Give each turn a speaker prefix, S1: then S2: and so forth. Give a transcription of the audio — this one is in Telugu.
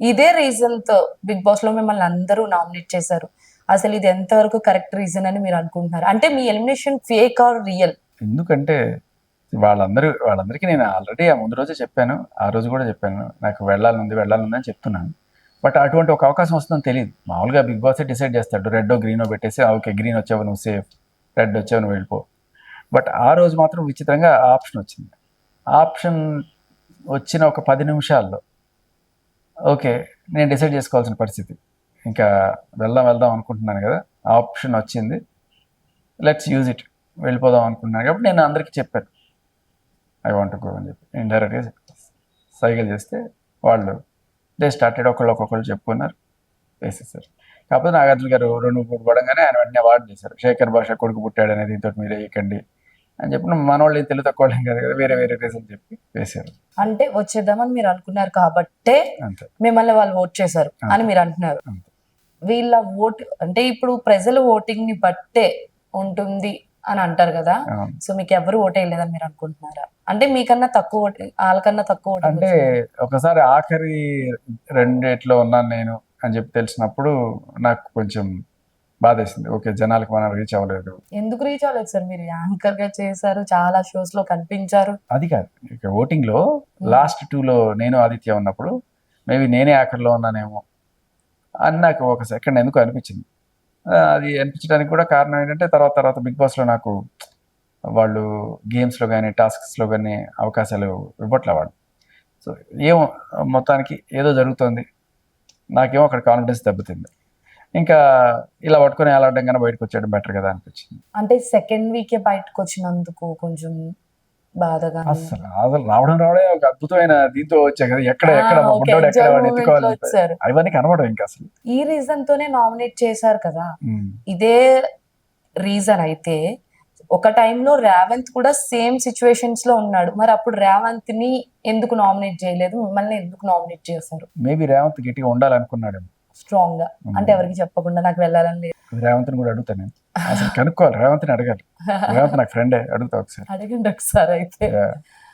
S1: ఇదే రీజన్తో బిగ్ బాస్లో మిమ్మల్ని అందరూ నామినేట్ చేశారు. అసలు ఇది ఎంతవరకు కరెక్ట్ రీజన్ అని మీరు అనుకుంటున్నారు? అంటే మీ ఎలిమినేషన్ ఫేక్ ఆర్ రియల్
S2: ఎందుకంటే వాళ్ళందరూ వాళ్ళందరికీ నేను ఆల్రెడీ ఆ ముందు రోజే చెప్పాను ఆ రోజు కూడా చెప్పాను నాకు వెళ్ళాలనుంది వెళ్ళాలనుంది అని చెప్తున్నాను. బట్ అటువంటి ఒక అవకాశం వస్తుందని తెలియదు మామూలుగా బిగ్ బాస్ డిసైడ్ చేస్తాడు రెడ్డో గ్రీనో పెట్టేసి ఓకే గ్రీన్ వచ్చావు నువ్వు సేఫ్ రెడ్ వచ్చావు నువ్వు వెళ్ళిపో. బట్ ఆ రోజు మాత్రం విచిత్రంగా ఆప్షన్ వచ్చింది. ఆప్షన్ వచ్చిన ఒక పది నిమిషాల్లో ఓకే నేను డిసైడ్ చేసుకోవాల్సిన పరిస్థితి. ఇంకా వెళ్దాం వెళ్దాం అనుకుంటున్నాను కదా. ఆప్షన్ వచ్చింది. లెట్స్ యూజ్ ఇట్ వెళ్ళిపోదాం అనుకుంటున్నాను కాబట్టి నేను అందరికీ చెప్పాను. ఐ వాంట్ గో అని చెప్పి. ఇండైరెక్ట్గా సైకిల్ చేస్తే వాళ్ళు దే స్టార్టెడ్ ఒకళ్ళు ఒక్కొక్కళ్ళు చెప్పుకున్నారు వేసేసారు కాకపోతే నాగార్జున గారు రెండు మూడు పడంగానే ఆయన వెంటనే అవార్డు చేశారు. శేఖర్ భాష కొడుకు పుట్టాడు అనేది దీంతో మీరు వేయకండి. అని చెప్పి మన వాళ్ళు ఏం తెలుగు తక్కువ కాదు వేరే వేరే రీజన్ చెప్పి వేశారు.
S1: అంటే వచ్చేద్దామని మీరు అనుకున్నారు కాబట్టే మిమ్మల్ని వాళ్ళు ఓట్ చేశారు అని మీరు అంటున్నారు. వీళ్ళ ఓట్ అంటే ఇప్పుడు ప్రజలు ఓటింగ్ని బట్టే ఉంటుంది అని అంటారు కదా. సో మీకు ఎవరు ఓట్ వేయలేదని మీరు అనుకుంటున్నారా? అంటే మీకన్నా తక్కువ ఓట్ వాళ్ళకన్నా తక్కువ
S2: అంటే ఒకసారి ఆఖరి రెండేట్లో ఉన్నాను నేను అని చెప్పి తెలిసినప్పుడు నాకు కొంచెం బాధేసింది. ఓకే జనాలకు మనం రీచ్ అవ్వలేదు.
S1: ఎందుకు రీచ్ అవ్వలేదు సార్ మీరు? యాంకర్గా చేశారు చాలా షోస్లో కనిపించారు.
S2: అది కాదు. ఇక ఓటింగ్లో లాస్ట్లో నేను ఆదిత్య ఉన్నప్పుడు మేబీ నేనే ఆఖరిలో ఉన్నానేమో అని నాకు ఒక సెకండ్ ఎందుకు అనిపించింది. అది అనిపించడానికి కూడా కారణం ఏంటంటే తర్వాత తర్వాత బిగ్ బాస్లో నాకు వాళ్ళు గేమ్స్లో కానీ టాస్క్స్లో కానీ అవకాశాలు ఇవ్వట్లే వాళ్ళు. సో ఏమో మొత్తానికి ఏదో జరుగుతోంది. నాకేమో అక్కడ కాన్ఫిడెన్స్ దెబ్బతింది. ఇంకా ఇలా పట్టుకొని ఆలాడడం కానీ బయటకు వచ్చేయడం బెటర్ కదా అనిపించింది.
S1: అంటే సెకండ్ వీకే బయటకు వచ్చినందుకు కొంచెం బాధగా
S2: అసలు అసలు రావడం రావడే ఒక అద్భుతమైన దీంతో వచ్చా కదా. ఎక్కడ ఎక్కడ బుడ్డోడు ఎత్తుకోవాలి అవన్నీ కనబడవు ఇంకా అసలు.
S1: ఈ రీజన్ తోనే నామినేట్ చేశారు కదా. ఇదే రీజన్ అయితే ఒక టైంలో రేవంత్ కూడా సేమ్ సిచ్యువేషన్స్లో ఉన్నాడు. మరి అప్పుడు రేవంత్ని ఎందుకు నామినేట్ చేయలేదు? మిమ్మల్ని ఎందుకు నామినేట్ చేశారు?
S2: మేబీ రేవంత్ గట్టిగా ఉండాలనుకున్నాడు
S1: స్ట్రాంగ్గా అంటే ఎవరికి చెప్పకుండా నాకు వెళ్ళాలని లేదు.
S2: రేవంత్ని కూడా అడుగుతాను నేను. అసలు కనుక్కోవాలి. రేవంత్ని అడగాలి. రేవంత్ నాకు ఫ్రెండే అడుగుతా ఒకసారి.
S1: అడగండి ఒకసారి అయితే.